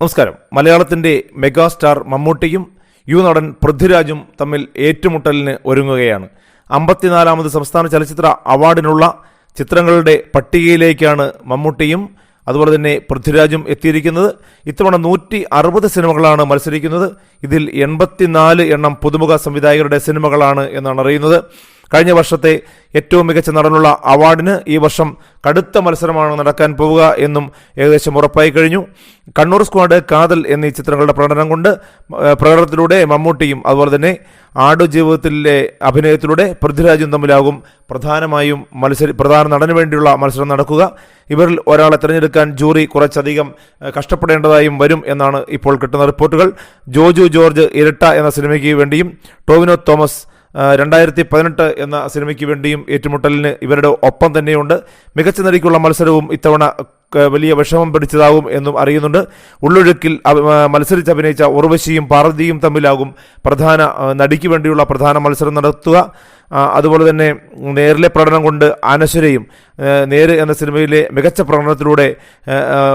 നമസ്കാരം. മലയാളത്തിന്റെ മെഗാസ്റ്റാർ മമ്മൂട്ടിയും യു നടൻ പൃഥ്വിരാജും തമ്മിൽ ഏറ്റുമുട്ടലിന് ഒരുങ്ങുകയാണ്. അമ്പത്തിനാലാമത് സംസ്ഥാന ചലച്ചിത്ര അവാർഡിനുള്ള ചിത്രങ്ങളുടെ പട്ടികയിലേക്കാണ് മമ്മൂട്ടിയും അതുപോലെ തന്നെ പൃഥ്വിരാജും എത്തിയിരിക്കുന്നത്. ഇത്തവണ നൂറ്റി അറുപത് സിനിമകളാണ് മത്സരിക്കുന്നത്. ഇതിൽ എൺപത്തിനാല് എണ്ണം പുതുമുഖ സംവിധായകരുടെ സിനിമകളാണ് എന്നാണ് അറിയുന്നത്. കഴിഞ്ഞ വർഷത്തെ ഏറ്റവും മികച്ച നടനുള്ള അവാർഡിന് ഈ വർഷം കടുത്ത മത്സരമാണ് നടക്കാൻ പോവുക എന്നും ഏകദേശം ഉറപ്പായി കഴിഞ്ഞു. കണ്ണൂർ സ്ക്വാഡ് കാതൽ എന്നീ ചിത്രങ്ങളുടെ പ്രകടനം കൊണ്ട് പ്രകടനത്തിലൂടെ മമ്മൂട്ടിയും അതുപോലെ തന്നെ ആടുജീവിതത്തിലെ അഭിനയത്തിലൂടെ പൃഥ്വിരാജും തമ്മിലാകും പ്രധാനമായും മത്സര പ്രധാന നടന് വേണ്ടിയുള്ള മത്സരം നടക്കുക. ഇവരിൽ ഒരാളെ തിരഞ്ഞെടുക്കാൻ ജൂറി കുറച്ചധികം കഷ്ടപ്പെടേണ്ടതായും വരും എന്നാണ് ഇപ്പോൾ കിട്ടുന്ന റിപ്പോർട്ടുകൾ. ജോജു ജോർജ് ഇരട്ട എന്ന സിനിമയ്ക്ക് വേണ്ടിയും ടോവിനോ തോമസ് രണ്ടായിരത്തി പതിനെട്ട് എന്ന സിനിമയ്ക്ക് വേണ്ടിയും ഏറ്റുമുട്ടലിന് ഇവരുടെ ഒപ്പം തന്നെയുണ്ട്. മികച്ച നടിക്കുള്ള മത്സരവും ഇത്തവണ വലിയ വിഷമം പിടിച്ചതാകും എന്നും അറിയുന്നുണ്ട്. ഉള്ളൊഴുക്കിൽ മത്സരിച്ച് അഭിനയിച്ച ഉർവശിയും പാർവതിയും തമ്മിലാകും പ്രധാന നടിക്ക് വേണ്ടിയുള്ള പ്രധാന മത്സരം നടത്തുക. അതുപോലെ തന്നെ നേരിലെ പ്രകടനം കൊണ്ട് അനശ്വരയും നേര് എന്ന സിനിമയിലെ മികച്ച പ്രകടനത്തിലൂടെ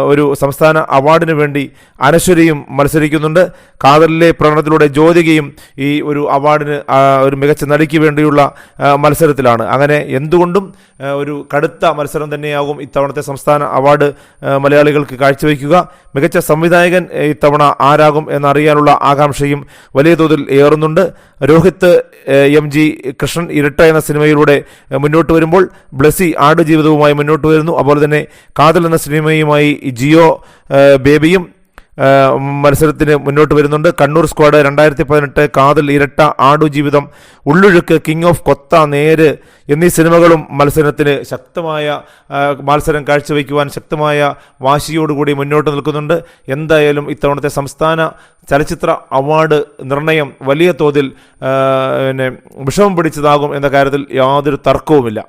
ഒരു സംസ്ഥാന അവാർഡിന് വേണ്ടി അനശ്വരയും മത്സരിക്കുന്നുണ്ട്. കാതലിലെ പ്രകടനത്തിലൂടെ ജ്യോതികയും ഈ ഒരു അവാർഡിന് ഒരു മികച്ച നടിക്ക് വേണ്ടിയുള്ള മത്സരത്തിലാണ്. അങ്ങനെ എന്തുകൊണ്ടും ഒരു കടുത്ത മത്സരം തന്നെയാകും ഇത്തവണത്തെ സംസ്ഥാന അവാർഡ് മലയാളികൾക്ക് കാഴ്ചവെക്കുക മികച്ച സംവിധായകൻ ഇത്തവണ ആരാകും എന്നറിയാനുള്ള ആകാംക്ഷയും വലിയ തോതിൽ ഏറുന്നുണ്ട്. രോഹിത് എം ജി കൃഷ്ണൻ ഇരട്ട എന്ന സിനിമയിലൂടെ മുന്നോട്ട് വരുമ്പോൾ ബ്ലസി ആടുജീവിതവുമായി മുന്നോട്ട് വരുന്നു. അതുപോലെ തന്നെ കാതൽ എന്ന സിനിമയുമായി ജിയോ ബേബിയും മത്സരത്തിന് മുന്നോട്ട് വരുന്നുണ്ട്. കണ്ണൂർ സ്ക്വാഡ് രണ്ടായിരത്തി പതിനെട്ട് കാതൽ ഇരട്ട ആടുജീവിതം ഉള്ളൊഴുക്ക് കിങ് ഓഫ് കൊത്ത നേര് എന്നീ സിനിമകളും മത്സരത്തിന് ശക്തമായ മത്സരം കാഴ്ചവെക്കുവാൻ ശക്തമായ വാശിയോടുകൂടി മുന്നോട്ട് നിൽക്കുന്നുണ്ട്. എന്തായാലും ഇത്തവണത്തെ സംസ്ഥാന ചലച്ചിത്ര അവാർഡ് നിർണയം വലിയ തോതിൽ പിന്നെ വിഷമം പിടിച്ചതാകും എന്ന കാര്യത്തിൽ യാതൊരു തർക്കവുമില്ല.